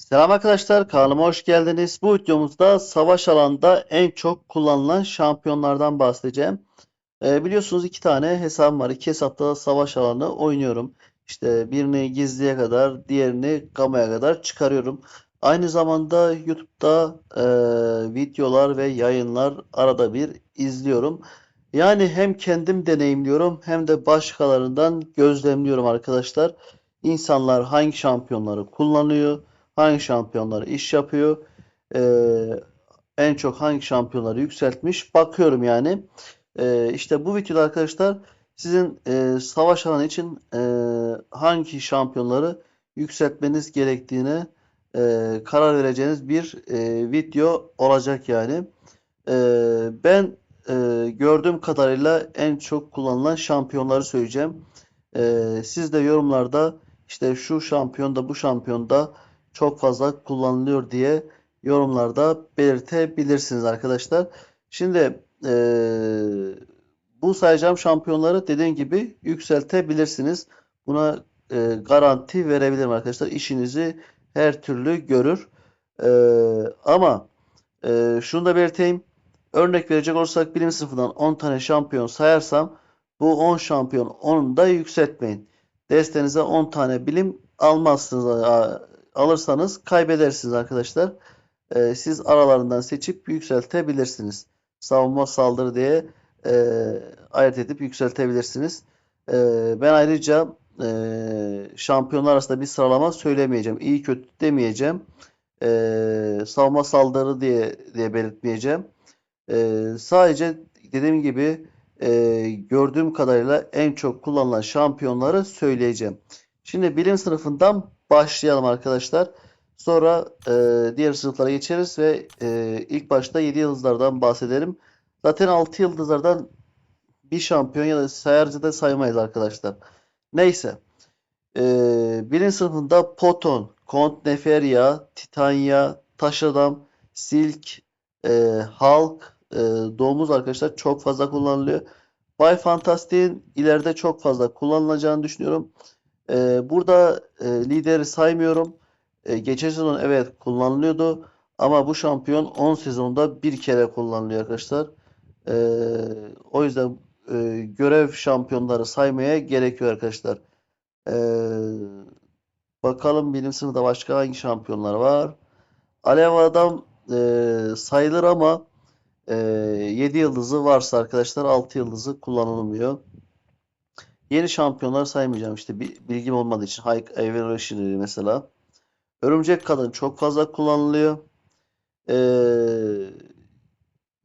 Selam arkadaşlar, kanalıma hoş geldiniz. Bu videomuzda savaş alanında en çok kullanılan şampiyonlardan bahsedeceğim. Ee, biliyorsunuz iki tane hesabım var. İki hesapta da savaş alanı oynuyorum. İşte birini gizliye kadar, diğerini gamaya kadar çıkarıyorum. Aynı zamanda YouTube'da e, videolar ve yayınlar arada bir izliyorum. Yani hem kendim deneyimliyorum hem de başkalarından gözlemliyorum arkadaşlar. İnsanlar hangi şampiyonları kullanıyor? Hangi şampiyonlar iş yapıyor? Ee, en çok hangi şampiyonları yükseltmiş? Bakıyorum yani. Ee, işte bu videoda arkadaşlar sizin e, savaş alanı için e, hangi şampiyonları yükseltmeniz gerektiğine e, karar vereceğiniz bir e, video olacak yani. E, ben e, gördüğüm kadarıyla en çok kullanılan şampiyonları söyleyeceğim. E, siz de yorumlarda işte şu şampiyonda bu şampiyonda çok fazla kullanılıyor diye yorumlarda belirtebilirsiniz arkadaşlar. Şimdi eee, bu sayacağım şampiyonları dediğim gibi yükseltebilirsiniz. Buna eee, garanti verebilirim arkadaşlar. İşinizi her türlü görür. Eee, ama eee, şunu da belirteyim. Örnek verecek olursak bilim sınıfından 10 tane şampiyon sayarsam bu 10 şampiyon 10'unu da yükseltmeyin. Destenize 10 tane bilim almazsınız. Alırsanız kaybedersiniz arkadaşlar. Ee, siz aralarından seçip yükseltebilirsiniz. Savunma saldırı diye e, ayırt edip yükseltebilirsiniz. Ee, ben ayrıca e, şampiyonlar arasında bir sıralama söylemeyeceğim. İyi kötü demeyeceğim. Ee, savunma saldırı diye diye belirtmeyeceğim. Ee, sadece dediğim gibi e, gördüğüm kadarıyla en çok kullanılan şampiyonları söyleyeceğim. Şimdi bilim sınıfından başlayalım arkadaşlar. Sonra e, diğer sınıflara geçeriz ve e, ilk başta 7 yıldızlardan bahsedelim. Zaten 6 yıldızlardan bir şampiyon ya da sayarcı da saymayız arkadaşlar. Neyse. E, bilim sınıfında Poton, Kont Neferya, Titania, Taş Adam, Silk, e, Hulk, e, Domuz arkadaşlar çok fazla kullanılıyor. Bay Fantastic'in ileride çok fazla kullanılacağını düşünüyorum. Ee, burada e, lideri saymıyorum. E, geçen sezon evet kullanılıyordu. Ama bu şampiyon 10 sezonda bir kere kullanılıyor arkadaşlar. Ee, o yüzden e, görev şampiyonları saymaya gerekiyor arkadaşlar. Ee, bakalım bilim sınıfında başka hangi şampiyonlar var? Alev Adam e, sayılır ama e, 7 yıldızı varsa arkadaşlar 6 yıldızı kullanılmıyor. Yeni şampiyonlar saymayacağım işte bir bilgim olmadığı için. High Evolution mesela. Örümcek Kadın çok fazla kullanılıyor. Ee,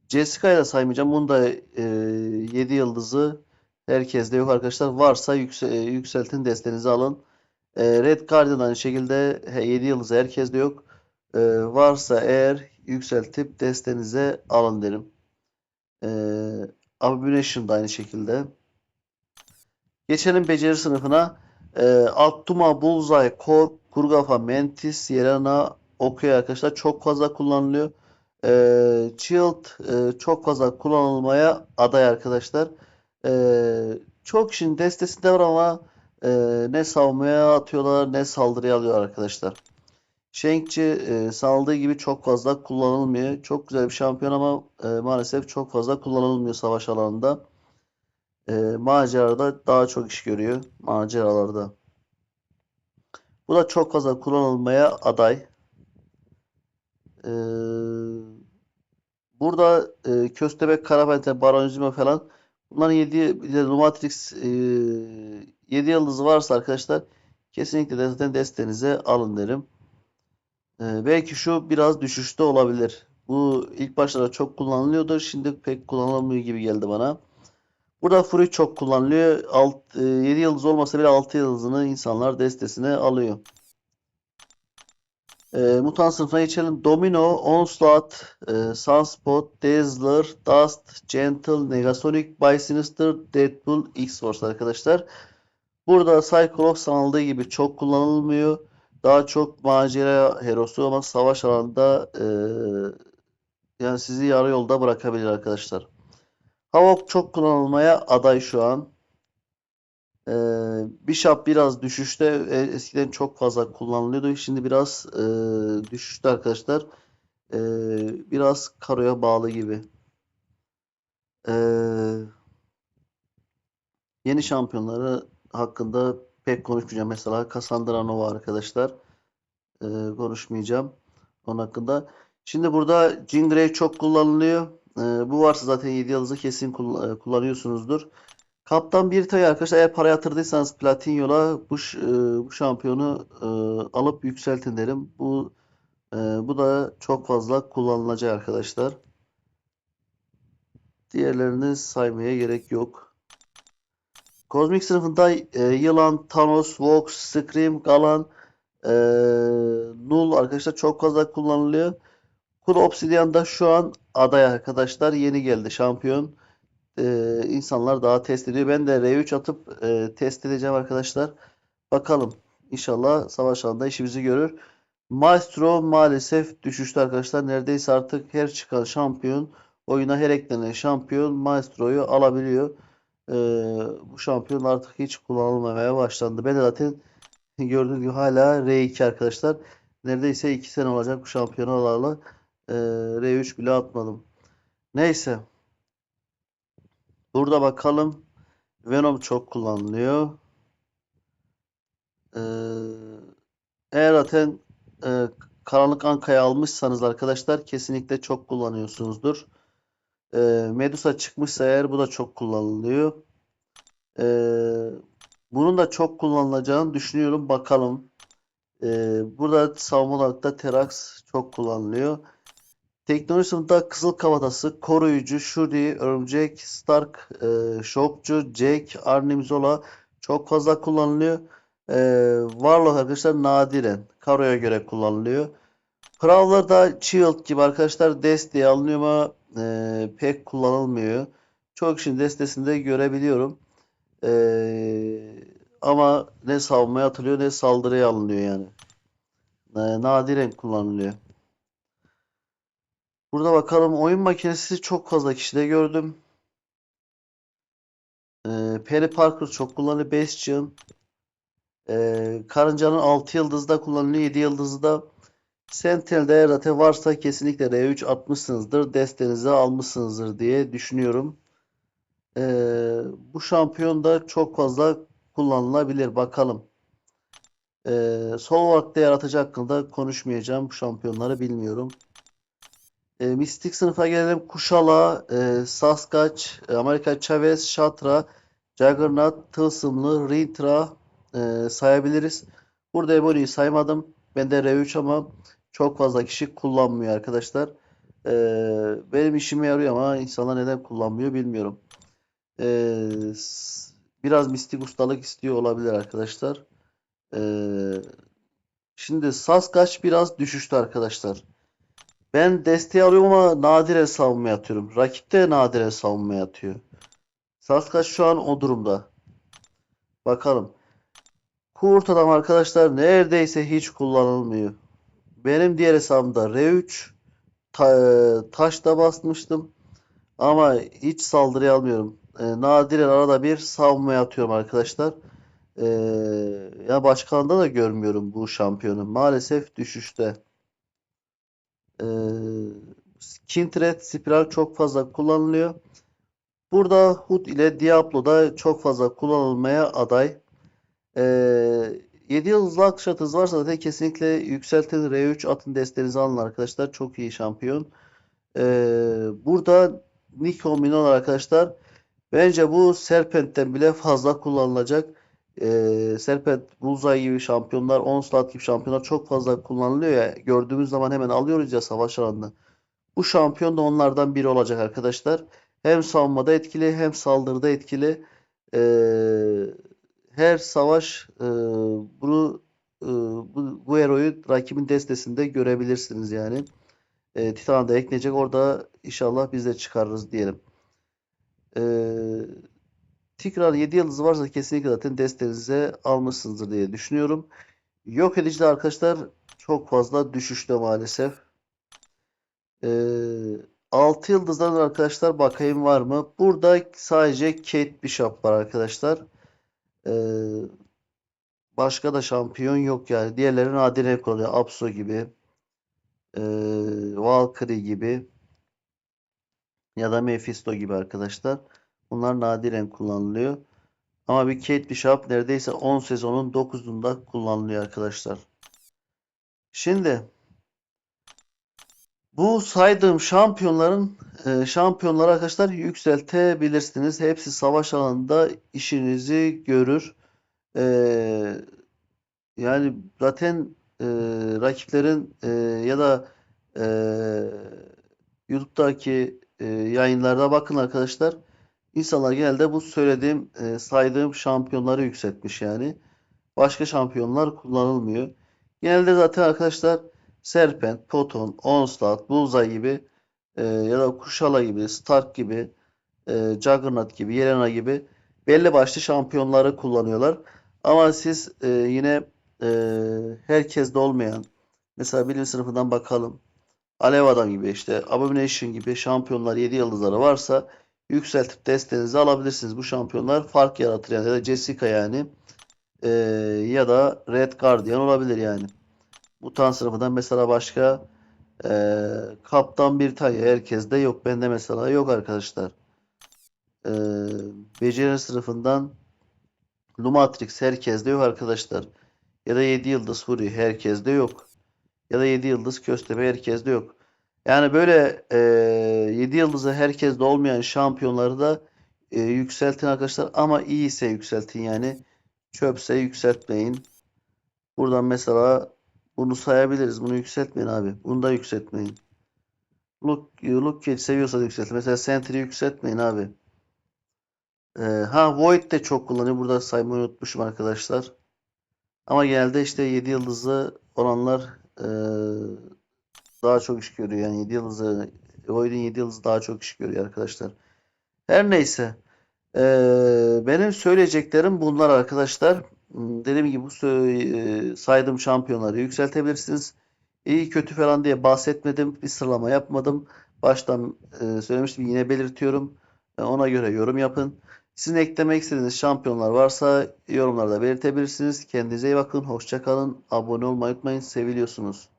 Jessica'yı da saymayacağım. Bunu da e, 7 yıldızı herkeste yok arkadaşlar. Varsa yükse- e, yükseltin destenizi alın. E, Red Guardian aynı şekilde 7 yıldızı herkeste yok. E, varsa eğer yükseltip destenize alın derim. E, Abomination da aynı şekilde. Geçelim beceri sınıfına. E, Attuma, Bullseye, Kork, Kurgafa, Mantis, Yerana, Okuya arkadaşlar çok fazla kullanılıyor. E, Shield e, çok fazla kullanılmaya aday arkadaşlar. E, çok kişinin destesinde var ama e, ne savunmaya atıyorlar ne saldırıya alıyor arkadaşlar. Shenkçi e, sanıldığı gibi çok fazla kullanılmıyor. Çok güzel bir şampiyon ama e, maalesef çok fazla kullanılmıyor savaş alanında. E, macerada daha çok iş görüyor. Maceralarda. Bu da çok fazla kullanılmaya aday. E, burada e, Köstebek, Karapente, Baronizma falan bunların 7 bir de Lumatrix e, 7 yıldızı varsa arkadaşlar kesinlikle de zaten destenize alın derim. E, belki şu biraz düşüşte olabilir. Bu ilk başlarda çok kullanılıyordu. Şimdi pek kullanılmıyor gibi geldi bana. Burada Fury çok kullanılıyor. Alt, 7 yıldız olmasa bile 6 yıldızını insanlar destesine alıyor. E, mutant sınıfına geçelim. Domino, Onslaught, e, Sunspot, Dazzler, Dust, Gentle, Negasonic, Bisinister, Deadpool, X-Force arkadaşlar. Burada Cyclops sanıldığı gibi çok kullanılmıyor. Daha çok macera herosu ama savaş alanında e, yani sizi yarı yolda bırakabilir arkadaşlar. Havok çok kullanılmaya aday şu an. Ee, Bishop biraz düşüşte. E, eskiden çok fazla kullanılıyordu. Şimdi biraz e, düşüşte arkadaşlar. Ee, biraz karoya bağlı gibi. Ee, yeni şampiyonları hakkında pek konuşmayacağım. Mesela Cassandra Nova arkadaşlar. Ee, konuşmayacağım onun hakkında. Şimdi burada Jean Grey çok kullanılıyor. Ee, bu varsa zaten 7 yıldızı kesin e, kullanıyorsunuzdur. Kaptan bir tay arkadaşlar eğer para yatırdıysanız Platinyo'la bu, e, bu şampiyonu e, alıp yükseltin derim. Bu bu da çok fazla kullanılacak arkadaşlar. Diğerlerini saymaya gerek yok. Kozmik sınıfında Yılan, Thanos, Vox, Scream, Galan, Null arkadaşlar çok fazla kullanılıyor. Kul Obsidian da şu an aday arkadaşlar. Yeni geldi şampiyon. E, insanlar daha test ediyor. Ben de R3 atıp e, test edeceğim arkadaşlar. Bakalım. İnşallah savaş alanında işimizi görür. Maestro maalesef düşüştü arkadaşlar. Neredeyse artık her çıkan şampiyon oyuna her eklenen şampiyon Maestro'yu alabiliyor. Ee, bu şampiyon artık hiç kullanılmamaya başlandı. Ben de zaten gördüğünüz gibi hala R2 arkadaşlar. Neredeyse 2 sene olacak bu şampiyonu alalı. Ee, R3 bile atmadım. Neyse. Burada bakalım. Venom çok kullanılıyor. Ee, eğer zaten e, Karanlık Anka'yı almışsanız arkadaşlar kesinlikle çok kullanıyorsunuzdur. Ee, Medusa çıkmışsa eğer bu da çok kullanılıyor. Bunun da çok kullanılacağını düşünüyorum. Bakalım. Burada savunma olarak da Terax çok kullanılıyor. Teknoloji sınıfında Kızıl Kafatası, Koruyucu, Shuri, Örümcek, Stark, e, Şokçu, Jake, Arnim çok fazla kullanılıyor. Ee, Warlock arkadaşlar nadiren Karo'ya göre kullanılıyor. Prowler da Shield gibi arkadaşlar desteği alınıyor ama e, pek kullanılmıyor. Çok kişinin destesinde görebiliyorum. Ee, ama ne savunmaya atılıyor ne saldırıya alınıyor yani. Ee, nadiren kullanılıyor. Burada bakalım oyun makinesi çok fazla kişide gördüm. Ee, Penny Parker çok kullanılıyor. Bastion. Ee, Karınca'nın 6 yıldızda kullanılıyor. 7 yıldızda. Sentinel'de zaten varsa kesinlikle R3 atmışsınızdır. Destenize almışsınızdır diye düşünüyorum. Ee, bu şampiyon da çok fazla kullanılabilir. Bakalım. Ee, sol vakte yaratıcı hakkında konuşmayacağım. Bu şampiyonları bilmiyorum. E, mistik sınıfa gelelim. Kuşala, e, Sasquatch, e, Amerika Chavez, Shatra, Juggernaut, Tılsımlı, Rintra e, sayabiliriz. Burada Ebony'yi saymadım. Ben de R3 ama çok fazla kişi kullanmıyor arkadaşlar. E, benim işime yarıyor ama insanlar neden kullanmıyor bilmiyorum. E, biraz mistik ustalık istiyor olabilir arkadaşlar. E, şimdi Sasquatch biraz düşüştü arkadaşlar. Ben desteği alıyorum ama nadire savunmaya atıyorum. Rakip de nadire savunmaya atıyor. Sasquatch şu an o durumda. Bakalım. Kurt adam arkadaşlar neredeyse hiç kullanılmıyor. Benim diğer hesabımda R3 ta- taşta basmıştım. Ama hiç saldırıya almıyorum. E, nadiren arada bir savunmaya atıyorum arkadaşlar. E, ya başkanda da görmüyorum bu şampiyonu. Maalesef düşüşte. E, Kindred Spiral çok fazla kullanılıyor. Burada Hood ile Diablo da çok fazla kullanılmaya aday. Ee, 7 yıldızlı akış atınız varsa zaten kesinlikle yükseltin R3 atın desteğinizi alın arkadaşlar. Çok iyi şampiyon. Ee, burada Nico Minor arkadaşlar. Bence bu Serpent'ten bile fazla kullanılacak. Ee, Serpent, Bullseye gibi şampiyonlar, Onslaught gibi şampiyonlar çok fazla kullanılıyor ya. Gördüğümüz zaman hemen alıyoruz ya savaş alanında. Bu şampiyon da onlardan biri olacak arkadaşlar. Hem savunmada etkili hem saldırıda etkili. Ee, her savaş e, bunu e, bu, bu heroyu rakibin destesinde görebilirsiniz yani. E, Titan'a da ekleyecek. Orada inşallah biz de çıkarırız diyelim. Ee, tekrar 7 yıldız varsa kesinlikle zaten destenize almışsınızdır diye düşünüyorum. Yok edici arkadaşlar çok fazla düşüşte maalesef. Ee, 6 yıldızdan arkadaşlar bakayım var mı? Burada sadece Kate Bishop var arkadaşlar. Ee, başka da şampiyon yok yani. Diğerleri nadire kullanıyor. Apso gibi, ee, Valkyrie gibi ya da Mephisto gibi arkadaşlar. Bunlar nadiren kullanılıyor. Ama bir Kate Bishop neredeyse 10 sezonun 9'unda kullanılıyor arkadaşlar. Şimdi bu saydığım şampiyonların e, şampiyonları arkadaşlar yükseltebilirsiniz. Hepsi savaş alanında işinizi görür. E, yani zaten e, rakiplerin ya da YouTube'daki yayınlarda bakın arkadaşlar. İnsanlar genelde bu söylediğim, e, saydığım şampiyonları yükseltmiş yani. Başka şampiyonlar kullanılmıyor. Genelde zaten arkadaşlar Serpent, Poton, Onslaught, Bullseye gibi e, ya da Kushala gibi, Stark gibi, e, Juggernaut gibi, Yelena gibi belli başlı şampiyonları kullanıyorlar. Ama siz e, yine e, herkeste olmayan mesela bilim sınıfından bakalım. Alev Adam gibi işte Abomination gibi şampiyonlar 7 yıldızları varsa yükseltip destenize alabilirsiniz. Bu şampiyonlar fark yaratır yani ya da Jessica yani Ee, ya da Red Guardian olabilir yani. Mutant sınıfından mesela başka ee, Kaptan Britannia herkeste yok. Bende mesela yok arkadaşlar. Ee, Beceri sınıfından Lumatrix herkeste yok arkadaşlar. Ya da 7 yıldız Fury herkeste yok. Ya da 7 yıldız Köstebek herkeste yok. Yani böyle e, 7 yıldızı herkeste olmayan şampiyonları da e, yükseltin arkadaşlar. Ama iyi ise yükseltin yani. Çöpse yükseltmeyin. Buradan mesela bunu sayabiliriz. Bunu yükseltmeyin abi. Bunu da yükseltmeyin. Look, Look Cage seviyorsa yükseltin. Mesela Sentry yükseltmeyin abi. Ee, ha Void de çok kullanıyor. Burada saymayı unutmuşum arkadaşlar. Ama genelde işte 7 yıldızlı olanlar e, daha çok iş görüyor. Yani 7 yıldızlı Void'in 7 yıldızı daha çok iş görüyor arkadaşlar. Her neyse. Ee, benim söyleyeceklerim bunlar arkadaşlar. Dediğim gibi bu e, saydığım şampiyonları yükseltebilirsiniz. İyi kötü falan diye bahsetmedim. Bir sıralama yapmadım. Baştan e, söylemiştim. Yine belirtiyorum. E, Ona göre yorum yapın. Sizin eklemek istediğiniz şampiyonlar varsa yorumlarda belirtebilirsiniz. Kendinize iyi bakın. Hoşça kalın. Abone olmayı unutmayın. Seviliyorsunuz.